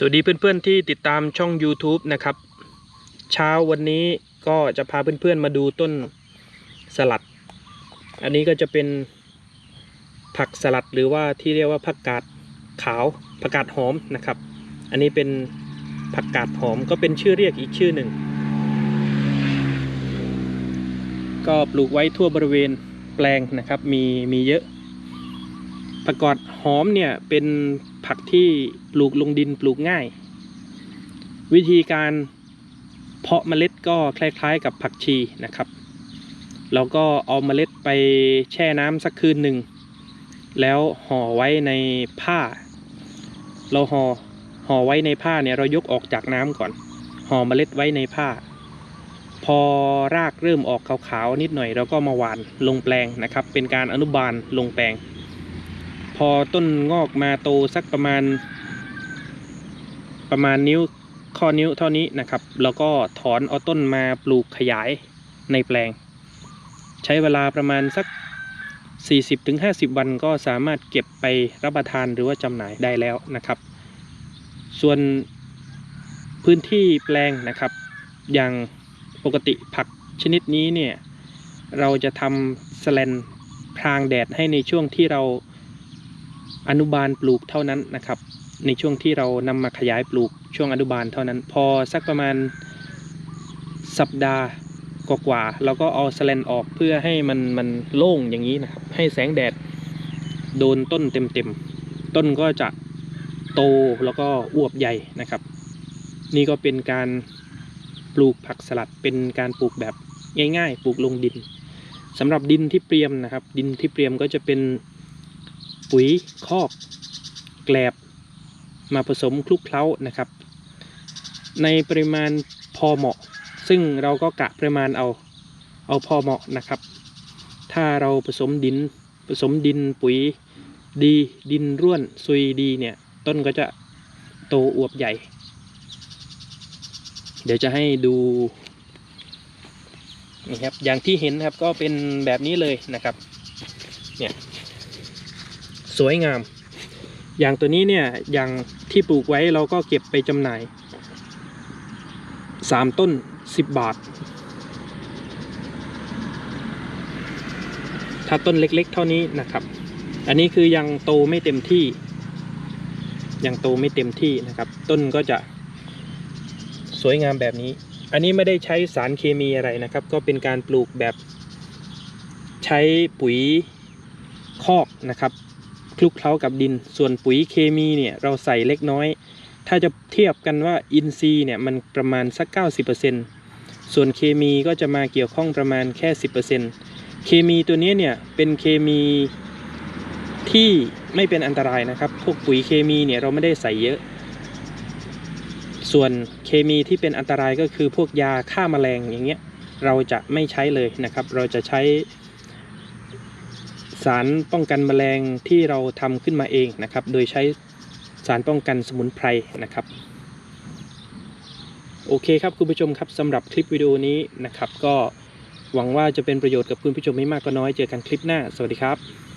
สวัสดีเพื่อนๆที่ติดตามช่อง YouTube นะครับ เช้าวันนี้ก็จะพาเพื่อนๆมาดูต้นสลัด อันนี้ก็จะเป็นผักสลัดหรือว่าที่เรียกว่าผักกาดขาวผักกาดหอมนะครับ อันนี้เป็นผักกาดหอมก็เป็นชื่อเรียกอีกชื่อหนึ่ง ก็ปลูกไว้ทั่วบริเวณแปลงนะครับ มีมีเยอะ ผักกาดหอมเนี่ยเป็นผักที่ปลูกลงดินปลูกง่าย วิธีการเพาะเมล็ดก็คล้ายๆกับผักชีนะครับเราก็เอาเมล็ดไปแช่น้ำสักคืนหนึ่ง แล้วห่อไว้ในผ้า เราห่อห่อไว้ในผ้าเนี่ยเรายกออกจากน้ำก่อน ห่อเมล็ดไว้ในผ้า พอรากเริ่มออกขาวๆนิดหน่อย เราก็มาหว่านลงแปลงนะครับ เป็นการอนุบาลลงแปลง พอต้นงอกมาโตสักประมาณ ประมาณนิ้วข้อนิ้วเท่านี้นะครับ แล้วก็ถอนเอาต้นมาปลูกขยายในแปลง ใช้เวลาประมาณสัก 40-50 วันก็สามารถเก็บไปรับประทานหรือว่าจำหน่ายได้แล้วนะครับ ส่วนพื้นที่แปลงนะครับ อย่างปกติผักชนิดนี้เนี่ย เราจะทำสแลนพรางแดดให้ในช่วงที่เรา อนุบาลปลูกเท่านั้นนะครับ ในช่วงที่เรานำมาขยายปลูกช่วงอนุบาลเท่านั้น พอสักประมาณสัปดาห์กว่าๆเราก็เอาสแลนออกเพื่อให้มันมันโล่งอย่างนี้นะครับ ให้แสงแดดโดนต้นเต็มๆ ต้นก็จะโตแล้วก็อวบใหญ่นะครับ นี่ก็เป็นการปลูกผักสลัดเป็นการปลูกแบบง่าย ๆ ปลูกลงดินสำหรับดินที่เปรียมนะครับ ดินที่เปรียมก็จะเป็น ปุ๋ยคอกแกลบมาผสมคลุกเคล้านะครับ ในปริมาณพอเหมาะ ซึ่งเราก็กะปริมาณเอาเอาพอเหมาะนะครับ ถ้าเราผสมดินผสมดินปุ๋ยดีดินร่วนซุยดีเนี่ยต้นก็จะโตอวบใหญ่ เดี๋ยวจะให้ดูนี่ครับอย่างที่เห็นครับก็เป็นแบบนี้เลยนะครับเนี่ย สวยงาม อย่างตัวนี้เนี่ยอย่างที่ปลูกไว้เราก็เก็บไปจำหน่ายสามต้นสิบบาท ถ้าต้นเล็กๆ เท่านี้นะครับ อันนี้คือยังโตไม่เต็มที่ ยังโตไม่เต็มที่นะครับ ต้นก็จะสวยงามแบบนี้ อันนี้ไม่ได้ใช้สารเคมีอะไรนะครับ ก็เป็นการปลูกแบบใช้ปุ๋ยคอกนะครับ คลุกเคล้ากับดิน ส่วนปุ๋ยเคมีเนี่ยเราใส่เล็กน้อย ถ้าจะเทียบกันว่าอินทรีย์เนี่ยมันประมาณสัก 90%ส่วนเคมีก็จะมาเกี่ยวข้องประมาณแค่ 10%เคมีตัวนี้เนี่ยเป็นเคมีที่ไม่เป็นอันตรายนะครับ พวกปุ๋ยเคมีเนี่ยเราไม่ได้ใส่เยอะ ส่วนเคมีที่เป็นอันตรายก็คือพวกยาฆ่าแมลงอย่างเงี้ยเราจะไม่ใช้เลยนะครับ เราจะใช้ สารป้องกันแมลงที่เราทำขึ้นมาเองนะครับ โดยใช้สารป้องกันสมุนไพรนะครับ โอเคครับคุณผู้ชมครับสำหรับคลิปวิดีโอนี้นะครับ ก็หวังว่าจะเป็นประโยชน์กับคุณผู้ชมไม่มากก็น้อยเจอกันคลิปหน้า สวัสดีครับ